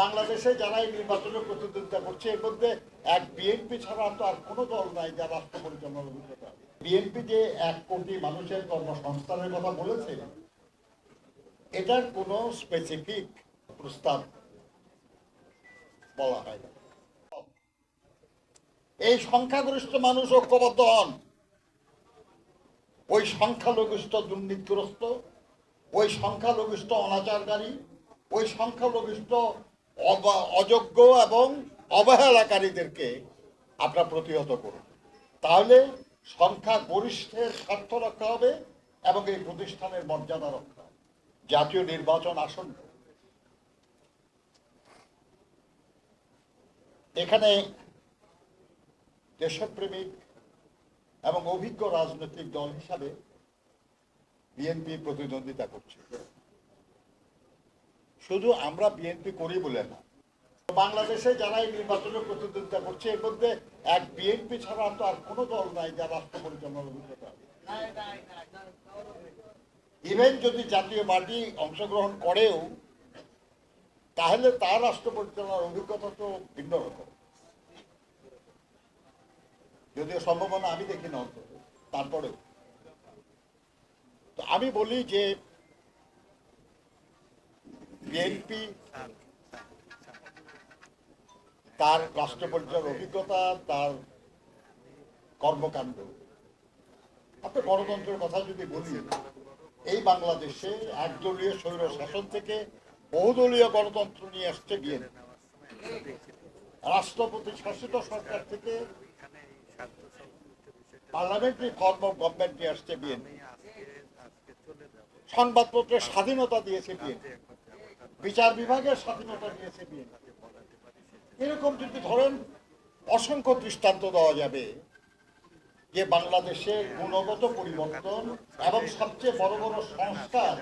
বাংলাদেশে যারা এই নির্বাচনে প্রতিদ্বন্দ্বিতা করছে, এর মধ্যে এক বিএনপি ছাড়া তো আর কোনো দল নাই যা রাষ্ট্র পরিচালনার অভিজ্ঞতা বিএনপি যে এক কোটি মানুষের কর্মসংস্থানের কথা বলেছে, এটার কোনো স্পেসিফিক প্রস্তাব বলা হয় এই সংখ্যাগরিষ্ঠ মানুষ ঐক্যবদ্ধ হন। ওই সংখ্যালঘিষ্ঠ দুর্নীতিগ্রস্ত, ওই সংখ্যালঘিষ্ঠ অনাচারকারী, ওই সংখ্যালঘিষ্ঠ অযোগ্য এবং অবহেলাকারীদেরকে আপনার প্রতিহত করুন। তাহলে সংখ্যা গরিষ্ঠের স্বার্থ রক্ষা হবে এবং এই প্রতিষ্ঠানের মর্যাদা রক্ষা। জাতীয় নির্বাচন আসন্ন। এখানে দেশপ্রেমিক এবং অভিজ্ঞ রাজনৈতিক দল হিসাবে বিএনপি প্রতিদ্বন্দ্বিতা করছে। শুধু আমরা বিএনপি করি বলে না। বাংলাদেশে যারা এই নির্বাচনে প্রতিদ্বন্দ্বিতা করছে, এর মধ্যে এক বিএনপি ছাড়া তো আর কোনো দল নাই যা রাষ্ট্র পরিচালনার অভিজ্ঞতা। ইভেন যদি জাতীয় পার্টি অংশগ্রহণ করেও, তাহলে তার রাষ্ট্র পরিচালনার অভিজ্ঞতা তো ভিন্ন রকম। যদিও সম্ভাবনা আমি দেখি না অন্তত, তারপরেও। তো আমি বলি যে বিএনপি, তার রাষ্ট্র পরিচালনার অভিজ্ঞতা, তার কর্মকাণ্ড। আপনি গণতন্ত্রের কথা যদি বলি, এই বাংলাদেশে একদলীয় স্বৈর শাসন থেকে বহুদলীয় গণতন্ত্র নিয়ে আসছে বিএনপি। রাষ্ট্রপতি শাসিত সরকার থেকে পার্লামেন্টারি ফর্ম অফ গভর্নমেন্ট নিয়ে আসছে বিএনপি। সংবাদপত্রের স্বাধীনতা দিয়েছে বিএনপি। বিচার বিভাগের স্বাধীনতা দিয়েছে বিএনপি এরকম যদি ধরেন অসংখ্য দৃষ্টান্ত দেওয়া যাবে যে বাংলাদেশে গুণগত পরিবর্তন এবং সবচেয়ে বড় বড় সংস্কার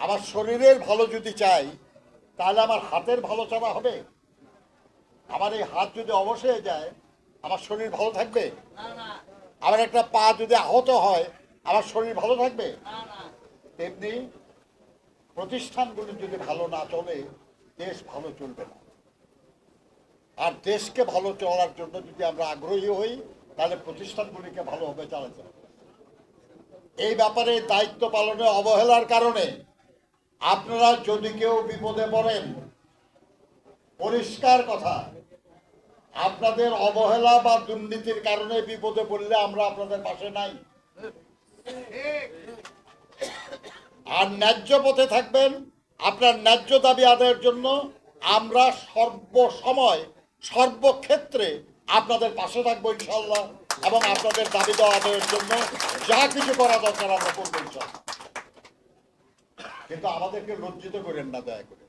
আমার শরীরের ভালো যদি চাই তাহলে আমার হাতের ভালো চাওয়া হবে? আমার এই হাত যদি অবশ হয়ে যায় আমার শরীর ভালো থাকবে? আমার একটা পা যদি আহত হয় আমার শরীর ভালো থাকবে? তেমনি প্রতিষ্ঠানগুলি যদি ভালো না চলে, দেশ ভালো চলবে না। আর দেশকে ভালো চলার জন্য যদি আমরা আগ্রহী হই, তাহলে প্রতিষ্ঠানগুলিকে ভালোভাবে চালাতে এই ব্যাপারে দায়িত্ব পালনে অবহেলার কারণে আপনারা যদি কেউ বিপদে পড়েন, পরিষ্কার কথা, আপনাদের অবহেলা বা দুর্নীতির কারণে বিপদে পড়লে আমরা আপনাদের পাশে নাই। আর ন্যায্য পথে থাকবেন। আপনার ন্যায্য দাবি আদায়ের জন্য আমরা সর্বসময়, সর্বক্ষেত্রে আপনাদের পাশে থাকব ইনশাল্লাহ এবং আপনাদের দাবি দেওয়া আদায়ের জন্য যা কিছু করা দরকার আমরা করব ইনশাল্লাহ কিন্তু আমাদেরকে লজ্জিত করেন না, দয়া করে।